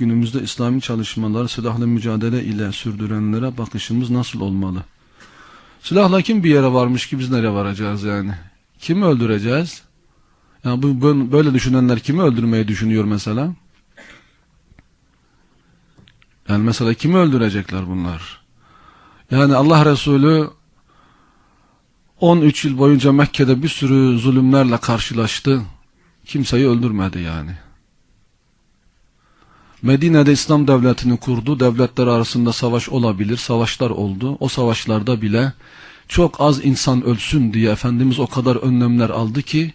günümüzde İslami çalışmalar silahlı mücadele ile sürdürenlere bakışımız nasıl olmalı? Silahla kim bir yere varmış ki biz nereye varacağız yani? Kimi öldüreceğiz? Yani bu- böyle düşünenler kimi öldürmeyi düşünüyor mesela? Yani mesela kimi öldürecekler bunlar? Yani Allah Resulü 13 yıl boyunca Mekke'de bir sürü zulümlerle karşılaştı. Kimseyi öldürmedi yani. Medine'de İslam devletini kurdu. Devletler arasında savaş olabilir. Savaşlar oldu. O savaşlarda bile çok az insan ölsün diye Efendimiz o kadar önlemler aldı ki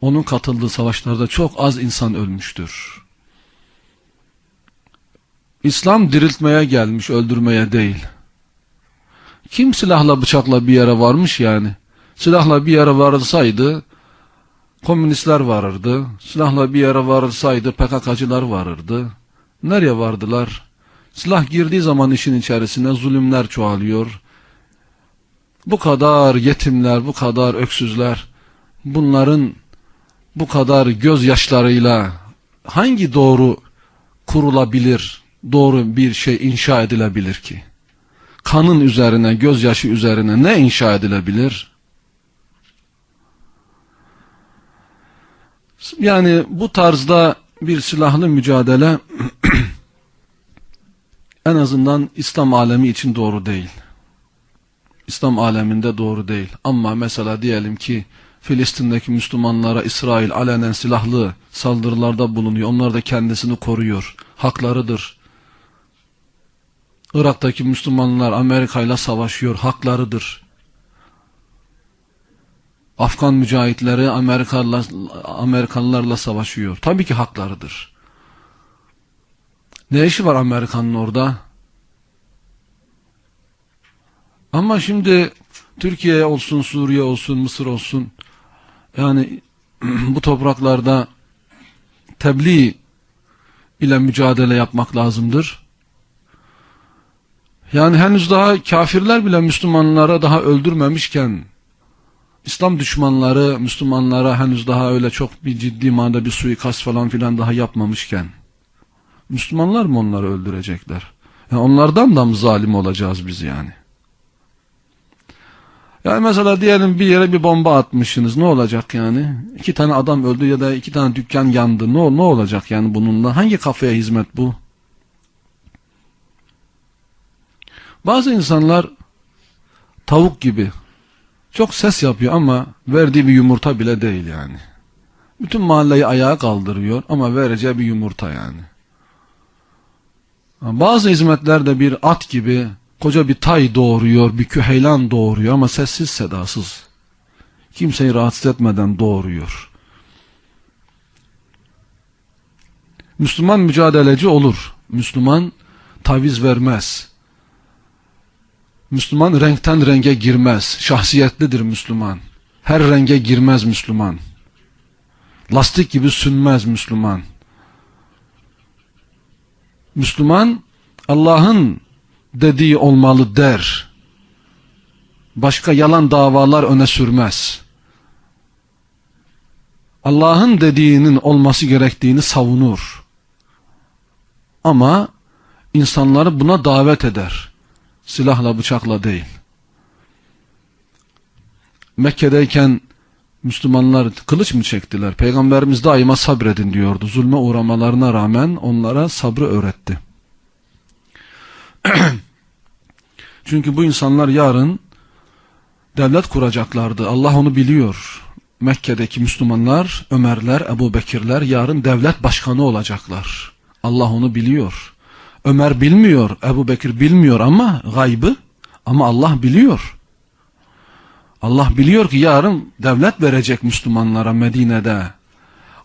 onun katıldığı savaşlarda çok az insan ölmüştür. İslam diriltmeye gelmiş, öldürmeye değil. Kim silahla bıçakla bir yere varmış yani? Silahla bir yere varılsaydı komünistler varırdı. Silahla bir yere varılsaydı PKK'cılar varırdı. Nereye vardılar? Silah girdiği zaman işin içerisine zulümler çoğalıyor. Bu kadar yetimler, bu kadar öksüzler, bunların bu kadar gözyaşlarıyla hangi doğru kurulabilir, doğru bir şey inşa edilebilir ki? Kanın üzerine, gözyaşı üzerine ne inşa edilebilir? Yani bu tarzda bir silahlı mücadele en azından İslam alemi için doğru değil. İslam aleminde doğru değil. Ama mesela diyelim ki Filistin'deki Müslümanlara İsrail alenen silahlı saldırılarda bulunuyor. Onlar da kendisini koruyor. Haklarıdır. Irak'taki Müslümanlar Amerika ile savaşıyor. Haklarıdır. Afgan mücahitleri Amerikalılar, Amerikalılarla savaşıyor. Tabii ki haklarıdır. Ne işi var Amerikan'ın orada? Ama şimdi Türkiye olsun, Suriye olsun, Mısır olsun yani bu topraklarda tebliğ ile mücadele yapmak lazımdır. Yani henüz daha kafirler bile Müslümanlara daha öldürmemişken İslam düşmanları Müslümanlara henüz daha öyle çok bir ciddi manada bir suikast falan filan daha yapmamışken Müslümanlar mı onları öldürecekler? Yani onlardan da mı zalim olacağız biz yani? Yani mesela diyelim bir yere bir bomba atmışsınız ne olacak yani? İki tane adam öldü ya da iki tane dükkan yandı ne, ne olacak yani bununla? Hangi kafaya hizmet bu? Bazı insanlar tavuk gibi çok ses yapıyor ama verdiği bir yumurta bile değil yani. Bütün mahalleyi ayağa kaldırıyor ama vereceği bir yumurta yani. Bazı hizmetler bir at gibi koca bir tay doğuruyor, bir küheylan doğuruyor ama sessiz sedasız. Kimseyi rahatsız etmeden doğuruyor. Müslüman mücadeleci olur. Müslüman taviz vermez. Müslüman renkten renge girmez. Şahsiyetlidir Müslüman. Her renge girmez Müslüman. Lastik gibi sünmez Müslüman. Müslüman Allah'ın dediği olmalı der. Başka yalan davalar öne sürmez. Allah'ın dediğinin olması gerektiğini savunur. Ama insanları buna davet eder. Silahla bıçakla değil. Mekke'deyken Müslümanlar kılıç mı çektiler? Peygamberimiz daima sabredin diyordu. Zulme uğramalarına rağmen onlara sabrı öğretti. Çünkü bu insanlar yarın devlet kuracaklardı. Allah onu biliyor. Mekke'deki Müslümanlar, Ömerler, Ebu Bekirler yarın devlet başkanı olacaklar. Allah onu biliyor. Ömer bilmiyor, Ebu Bekir bilmiyor ama gaybı ama Allah biliyor. Allah biliyor ki yarın devlet verecek Müslümanlara Medine'de.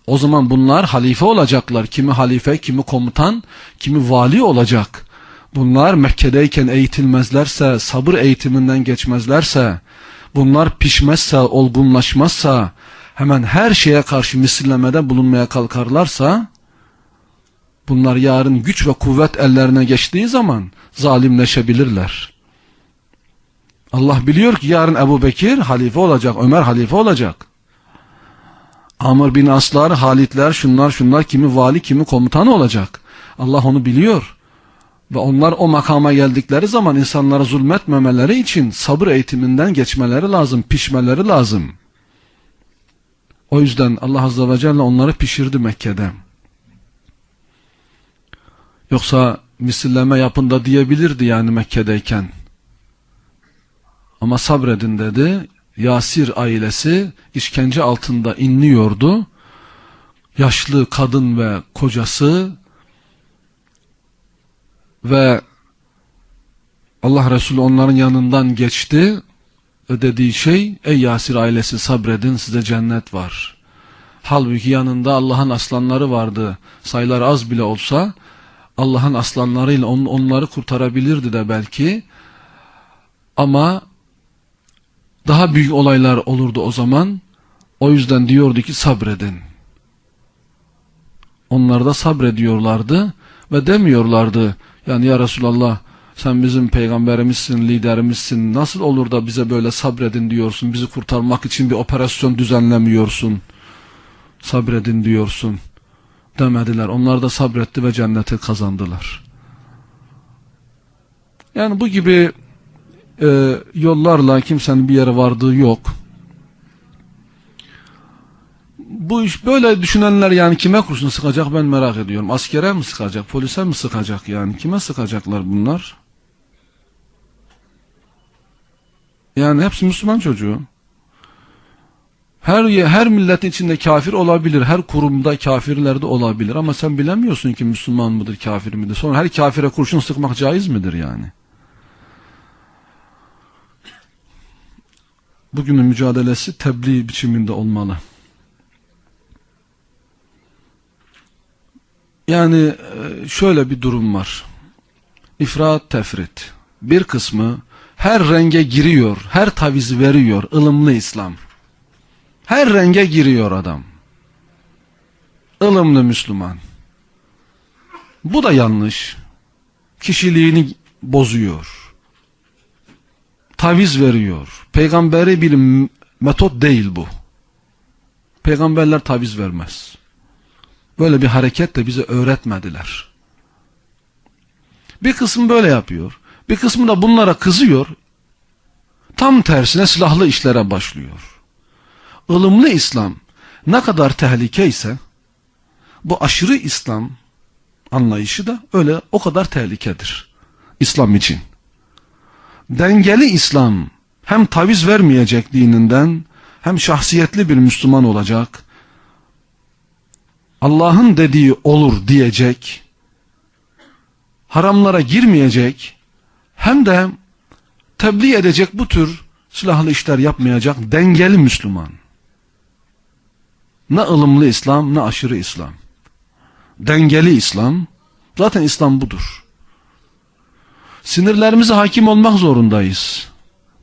O zaman bunlar halife olacaklar. Kimi halife, kimi komutan, kimi vali olacak. Bunlar Mekke'deyken eğitilmezlerse, sabır eğitiminden geçmezlerse, bunlar pişmezse, olgunlaşmazsa, hemen her şeye karşı misillemede bulunmaya kalkarlarsa, bunlar yarın güç ve kuvvet ellerine geçtiği zaman zalimleşebilirler. Allah biliyor ki yarın Ebu Bekir halife olacak, Ömer halife olacak. Amr bin Aslar, Halitler, şunlar şunlar kimi vali kimi komutan olacak. Allah onu biliyor. Ve onlar o makama geldikleri zaman insanlara zulmetmemeleri için sabır eğitiminden geçmeleri lazım, pişmeleri lazım. O yüzden Allah Azze ve Celle onları pişirdi Mekke'de. Yoksa misilleme yapın da diyebilirdi yani Mekke'deyken. Ama sabredin dedi. Yasir ailesi işkence altında inliyordu. Yaşlı kadın ve kocası ve Allah Resulü onların yanından geçti. Ödediği şey ey Yasir ailesi sabredin size cennet var. Halbuki yanında Allah'ın aslanları vardı. Sayılar az bile olsa Allah'ın aslanlarıyla on, onları kurtarabilirdi de belki. Ama daha büyük olaylar olurdu o zaman. O yüzden diyordu ki sabredin. Onlar da sabrediyorlardı ve demiyorlardı. Yani ya Resulallah sen bizim peygamberimizsin, liderimizsin. Nasıl olur da bize böyle sabredin diyorsun. Bizi kurtarmak için bir operasyon düzenlemiyorsun. Sabredin diyorsun. Demediler. Onlar da sabretti ve cenneti kazandılar. Yani bu gibi e, yollarla kimsenin bir yere vardığı yok. Bu iş böyle düşünenler yani kime kurşun sıkacak ben merak ediyorum. Askere mi sıkacak, polise mi sıkacak yani? Kime sıkacaklar bunlar? Yani hepsi Müslüman çocuğu. Her her milletin içinde kafir olabilir, her kurumda kafirler de olabilir ama sen bilemiyorsun ki Müslüman mıdır, kafir midir. Sonra her kafire kurşun sıkmak caiz midir yani? Bugünün mücadelesi tebliğ biçiminde olmalı. Yani e, şöyle bir durum var. İfrat tefrit. Bir kısmı her renge giriyor, her taviz veriyor ılımlı İslam. Her renge giriyor adam. ılımlı Müslüman. Bu da yanlış. Kişiliğini bozuyor. Taviz veriyor. Peygamberi bir metot değil bu. Peygamberler taviz vermez. Böyle bir hareket de bize öğretmediler. Bir kısım böyle yapıyor. Bir kısmı da bunlara kızıyor. Tam tersine silahlı işlere başlıyor. Ilımlı İslam ne kadar tehlike ise bu aşırı İslam anlayışı da öyle o kadar tehlikedir. İslam için. Dengeli İslam hem taviz vermeyecek dininden hem şahsiyetli bir Müslüman olacak. Allah'ın dediği olur diyecek. Haramlara girmeyecek. Hem de tebliğ edecek bu tür silahlı işler yapmayacak dengeli Müslüman. Ne ılımlı İslam ne aşırı İslam. Dengeli İslam. Zaten İslam budur. Sinirlerimize hakim olmak zorundayız.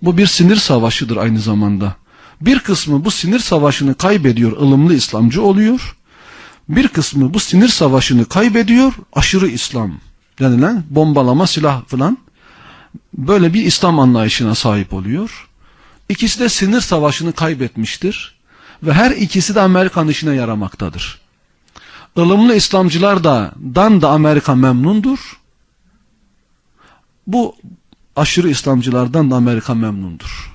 Bu bir sinir savaşıdır aynı zamanda. Bir kısmı bu sinir savaşını kaybediyor, ılımlı İslamcı oluyor. Bir kısmı bu sinir savaşını kaybediyor, aşırı İslam denilen bombalama silah falan böyle bir İslam anlayışına sahip oluyor. İkisi de sinir savaşını kaybetmiştir ve her ikisi de Amerikan işine yaramaktadır. Ilımlı İslamcılar da dan da Amerika memnundur. Bu aşırı İslamcılardan da Amerika memnundur.